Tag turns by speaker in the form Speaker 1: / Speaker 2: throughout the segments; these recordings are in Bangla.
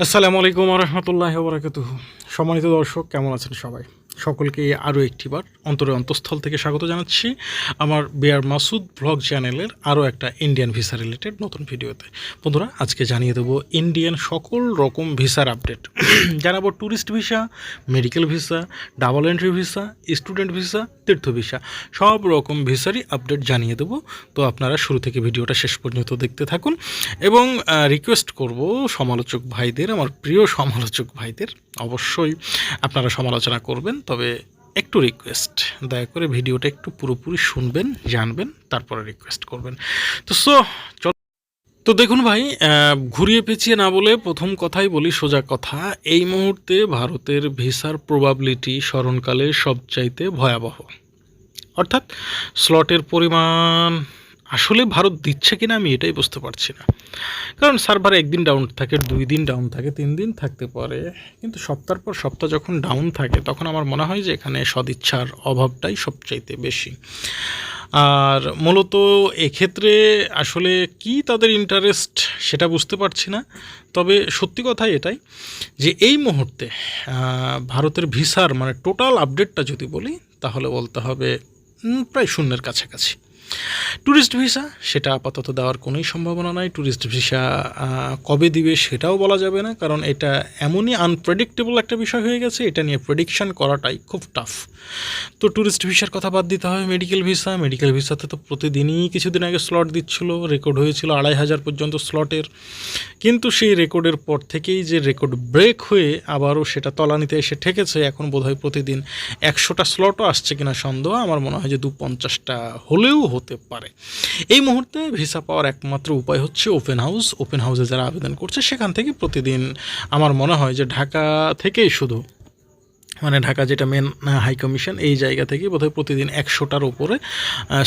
Speaker 1: আসসালামু আলাইকুম রহমতুল্লাহ বরকাত সম্মানিত দর্শক কেমন আছেন সবাই? সকলকে আরও একটিবার অন্তরে অন্তঃস্থল থেকে স্বাগত জানাচ্ছি আমার বিয়ার মাসুদ ব্লগ চ্যানেলের আরও একটা ইন্ডিয়ান ভিসা রিলেটেড নতুন ভিডিওতে। বন্ধুরা, আজকে জানিয়ে দেবো ইন্ডিয়ান সকল রকম ভিসার আপডেট। জানাব tourist visa, medical visa, double entry visa, student visa, তীর্থ ভিসা, সব রকম ভিসারই আপডেট জানিয়ে দেবো। তো আপনারা শুরু থেকে ভিডিওটা শেষ পর্যন্ত দেখতে থাকুন। এবং রিকোয়েস্ট করব সমালোচক ভাইদের, আমার প্রিয় সমালোচক ভাইদের অবশ্যই আপনারা সমালোচনা করবেন, তবে একটু রিকোয়েস্ট দয়া করে ভিডিওটা একটু পুরোপুরি শুনবেন, জানবেন, তারপরে রিকোয়েস্ট করবেন। তো সো তো দেখুন ভাই ঘুরিয়ে পেঁচিয়ে না বলে প্রথম কথাই বলি সোজা কথা, এই মুহূর্তে ভারতের ভিসার প্রবাবিলিটি স্মরণকালে সবচাইতে ভয়াবহ। অর্থাৎ স্লটের পরিমাণ আসলে ভারত দিচ্ছে কিনা আমি এটাই বুঝতে পারছি না। কারণ সার্ভার একদিন ডাউন থাকে, দুই দিন ডাউন থাকে, তিন দিন থাকতে পারে। কিন্তু সপ্তাহ পর সপ্তাহ যখন ডাউন থাকে, তখন আমার মনে হয় যে এখানে সদিচ্ছার অভাবটাই সবচাইতে বেশি। আর মূলত এক্ষেত্রে আসলে কি তাদের ইন্টারেস্ট সেটা বুঝতে পারছি না। তবে সত্যি কথা এটাই যে এই মুহূর্তে ভারতের ভিসার মানে টোটাল আপডেটটা যদি বলি, তাহলে বলতে হবে প্রায় শূন্যের কাছাকাছি। ট্যুরিস্ট ভিসা সেটা আপাতত দেওয়ার কোনোই সম্ভাবনা নাই। ট্যুরিস্ট ভিসা কবে দিবে সেটাও বলা যাবে না, কারণ এটা এমনই আনপ্রেডিক্টেবল একটা বিষয় হয়ে গেছে, এটা নিয়ে প্রেডিকশন করাটাই খুব টাফ তো ট্যুরিস্ট ভিসার কথা বাদ দিতে হবে মেডিকেল ভিসা মেডিকেল ভিসাতে তো প্রতিদিনই কিছুদিন আগে স্লট দিচ্ছিল রেকর্ড হয়েছিল আড়াই হাজার পর্যন্ত স্লটের কিন্তু সেই রেকর্ডের পর থেকেই যে রেকর্ড ব্রেক হয়ে আবারও সেটা তলানিতে এসে ঠেকেছে, এখন বোধহয় প্রতিদিন একশোটা স্লটও আসছে কিনা সন্দেহ, আমার মনে হয় যে দু পঞ্চাশটা হলেও হতে পারে। এই মুহূর্তে ভিসা পাওয়ার একমাত্র উপায় হচ্ছে ওপেন হাউস ওপেন হাউসে যারা আবেদন করছে, সেখান থেকে প্রতিদিন আমার মনে হয় যে ঢাকা থেকেই শুধু মানে ঢাকা যেটা মেন হাই কমিশন এই জায়গা থেকে বোধহয় প্রতিদিন একশোটার উপরে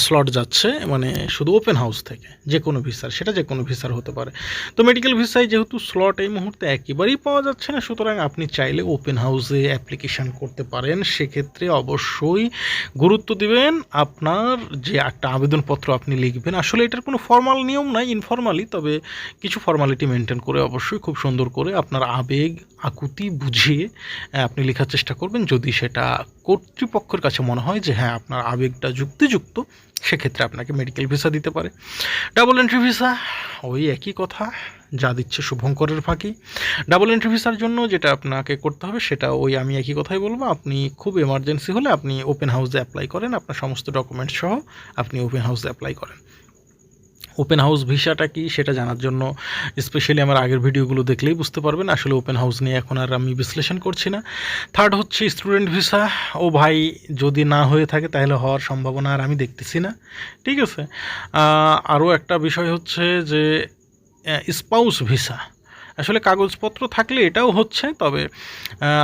Speaker 1: স্লট যাচ্ছে মানে শুধু ওপেন হাউস থেকে, যে কোনো ভিসার সেটা যে কোনো ভিসার হতে পারে। তো মেডিকেল ভিসায় যেহেতু স্লট এই মুহূর্তে একেবারেই পাওয়া যাচ্ছে না, সুতরাং আপনি চাইলে ওপেন হাউসে অ্যাপ্লিকেশান করতে পারেন। সেক্ষেত্রে অবশ্যই গুরুত্ব দিবেন, আপনার যে একটা আবেদনপত্র আপনি লিখবেন, আসলে এটার কোনো ফর্মাল নিয়ম নাই ইনফর্মালি তবে কিছু ফর্মালিটি মেনটেন করে অবশ্যই খুব সুন্দর করে আপনার আবেগ, আকুতি বুঝিয়ে আপনি লেখার চেষ্টা করবেন। যদি সেটা কর্তৃপক্ষের কাছে মনে হয় যে হ্যাঁ আপনার আবেগটা যুক্তিযুক্ত, সেক্ষেত্রে আপনাকে মেডিকেল ভিসা দিতে পারে। ডাবল এন্ট্রি ভিসা ওই একই কথা, যা দিচ্ছে শুভঙ্করের ফাঁকি। ডাবল এন্ট্রি ভিসার জন্য যেটা আপনাকে করতে হবে, সেটা ওই আমি একই কথাই বলব। আপনি খুব এমার্জেন্সি হলে আপনি ওপেন হাউসে অ্যাপ্লাই করেন। আপনার সমস্ত ডকুমেন্টস সহ আপনি ওপেন হাউসে অ্যাপ্লাই করেন। ওপেন হাউস ভিসাটা কি সেটা জানার জন্য স্পেশালি আমার আগের ভিডিওগুলো দেখলেই বুঝতে পারবেন। আসলে ওপেন হাউস নিয়ে এখন আর আমি বিশ্লেষণ করছি না। থার্ড হচ্ছে স্টুডেন্ট ভিসা ও ভাই যদি না হয়ে থাকে তাহলে হওয়ার সম্ভাবনা আর আমি দেখতেছি না। ঠিক আছে? আরও একটা বিষয় হচ্ছে যে স্পাউস ভিসা আসলে কাগজপত্র থাকলে এটাও হচ্ছে, তবে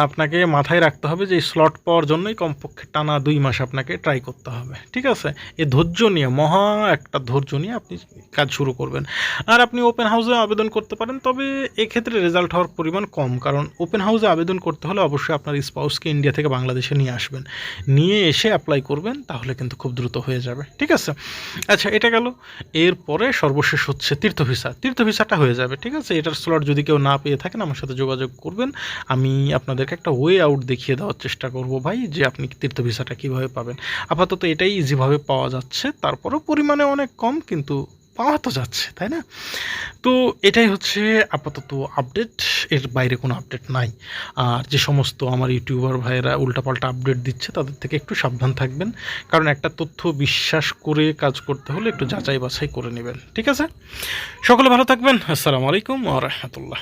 Speaker 1: আপনাকে মাথায় রাখতে হবে যে স্লট পাওয়ার জন্যই কমপক্ষে টানা দুই মাস আপনাকে ট্রাই করতে হবে, ঠিক আছে? এ ধৈর্য নিয়ে, মহা একটা ধৈর্য নিয়ে আপনি কাজ শুরু করবেন। আর আপনি ওপেন হাউসে আবেদন করতে পারেন, তবে এক্ষেত্রে রেজাল্ট হওয়ার পরিমাণ কম, কারণ ওপেন হাউসে আবেদন করতে হলে অবশ্যই আপনার স্পাউসকে ইন্ডিয়া থেকে বাংলাদেশে নিয়ে আসবেন। নিয়ে এসে অ্যাপ্লাই করবেন, তাহলে কিন্তু খুব দ্রুত হয়ে যাবে, ঠিক আছে? আচ্ছা এটা গেল। এরপরে সর্বশেষ হচ্ছে তীর্থ ভিসা তীর্থ ভিসাটা হয়ে যাবে, ঠিক আছে? এটার স্লট যদি কেউ না পেয়ে থাকেন, আমার সাথে যোগাযোগ করবেন। আমি আপনাদেরকে একটা ওয়ে আউট দেখিয়ে দেওয়ার চেষ্টা করব ভাই, যে আপনি তীর্থ ভিসাটা কীভাবে পাবেন। আপাতত এটাই ইজিভাবে পাওয়া যাচ্ছে, তারপরেও পরিমাণে অনেক কম, কিন্তু পাওয়া তো যাচ্ছে, তাই না? তো এটাই হচ্ছে আপাতত আপডেট এর বাইরে কোনো আপডেট নাই। আর যে সমস্ত আমার ইউটিউবার ভাইয়েরা উল্টাপাল্টা আপডেট দিচ্ছে, তাদের থেকে একটু সাবধান থাকবেন। কারণ একটা তথ্য বিশ্বাস করে কাজ করতে হলে একটু যাচাই বাছাই করে নেবেন, ঠিক আছে? সকলে ভালো থাকবেন। আসসালামু আলাইকুম আ রহমতুল্লাহ।